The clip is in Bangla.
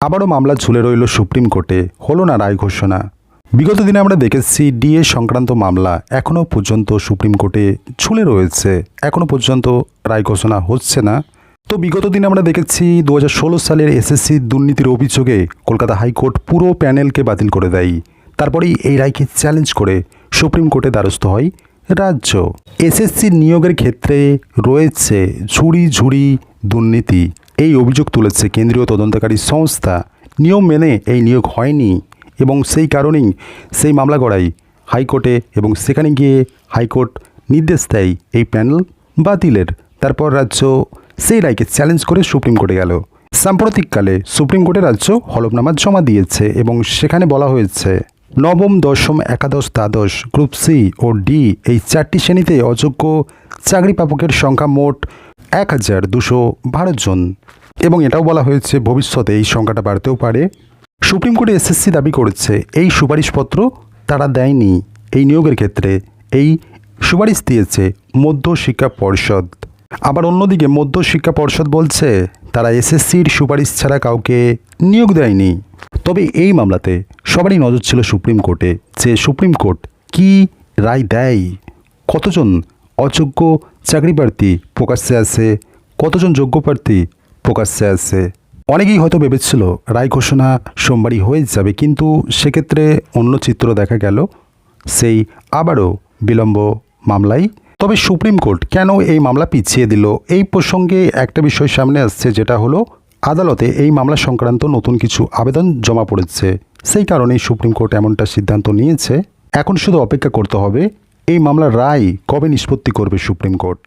আবারও মামলা ঝুলে রইল সুপ্রিম কোর্টে, হলো না রায় ঘোষণা? বিগত দিনে আমরা দেখেছি ডিএ সংক্রান্ত মামলা এখনও পর্যন্ত সুপ্রিম কোর্টে ঝুলে রয়েছে। এখনও পর্যন্ত রায় ঘোষণা হচ্ছে না। তো বিগত দিনে আমরা দেখেছি দু হাজার ষোলো সালের এসএসসি দুর্নীতির অভিযোগে কলকাতা হাইকোর্ট পুরো প্যানেলকে বাতিল করে দেয়। তারপরেই এই রায়কে চ্যালেঞ্জ করে সুপ্রিম কোর্টে দ্বারস্থ হয় রাজ্য। এসএসসি নিয়োগের ক্ষেত্রে রয়েছে ঝুড়ি ঝুড়ি দুর্নীতি। এই অভিযোগ তুলেছে কেন্দ্রীয় তদন্তকারী সংস্থা। নিয়ম মেনে এই নিয়োগ হয়নি এবং সেই কারণেই সেই মামলা গড়াই হাইকোর্টে এবং সেখানে গিয়ে হাইকোর্ট নির্দেশ দেয় এই প্যানেল বাতিলের। তারপর রাজ্য সেই রায়কে চ্যালেঞ্জ করে সুপ্রিম কোর্টে গেল। সাম্প্রতিককালে সুপ্রিম কোর্টে রাজ্য হলফনামা জমা দিয়েছে এবং সেখানে বলা হয়েছে, নবম, দশম, একাদশ, দ্বাদশ, গ্রুপ সি ও ডি এই চারটি শ্রেণীতে অযোগ্য চাকরি প্রাপকের সংখ্যা মোট এক হাজার দুশো বারো জন। এবং এটাও বলা হয়েছে ভবিষ্যতে এই সংখ্যাটা বাড়তেও পারে। সুপ্রিম কোর্টে এসএসসি দাবি করেছে, এই সুপারিশপত্র তারা দেয়নি। এই নিয়োগের ক্ষেত্রে এই সুপারিশ দিয়েছে মধ্য শিক্ষা পর্ষদ। আবার অন্যদিকে মধ্য শিক্ষা পর্ষদ বলছে, তারা এসএসসির সুপারিশ ছাড়া কাউকে নিয়োগ দেয়নি। তবে এই মামলাতে সবারই নজর ছিল সুপ্রিম কোর্টে যে সুপ্রিম কোর্ট কি রায় দেয়, কতজন অযোগ্য চাকরি প্রার্থী প্রকাশ্যে আসে কতজন যোগ্য প্রার্থী প্রকাশ্যে আসে অনেকেই হয়তো ভেবেছিল, রায় ঘোষণা সোমবারই হয়ে যাবে, কিন্তু সেক্ষেত্রে অন্য চিত্র দেখা গেল, সেই আবারও বিলম্ব মামলায়। তবে সুপ্রিম কোর্ট কেন এই মামলা পিছিয়ে দিল? এই প্রসঙ্গে একটা বিষয় সামনে আসছে, যেটা হলো, আদালতে এই মামলা সংক্রান্ত নতুন কিছু আবেদন জমা পড়েছে। সেই কারণেই সুপ্রিম কোর্ট এমনটা সিদ্ধান্ত নিয়েছে। এখন শুধু অপেক্ষা করতে হবে এই মামলার রায় কবে নিষ্পত্তি করবে সুপ্রিম কোর্ট?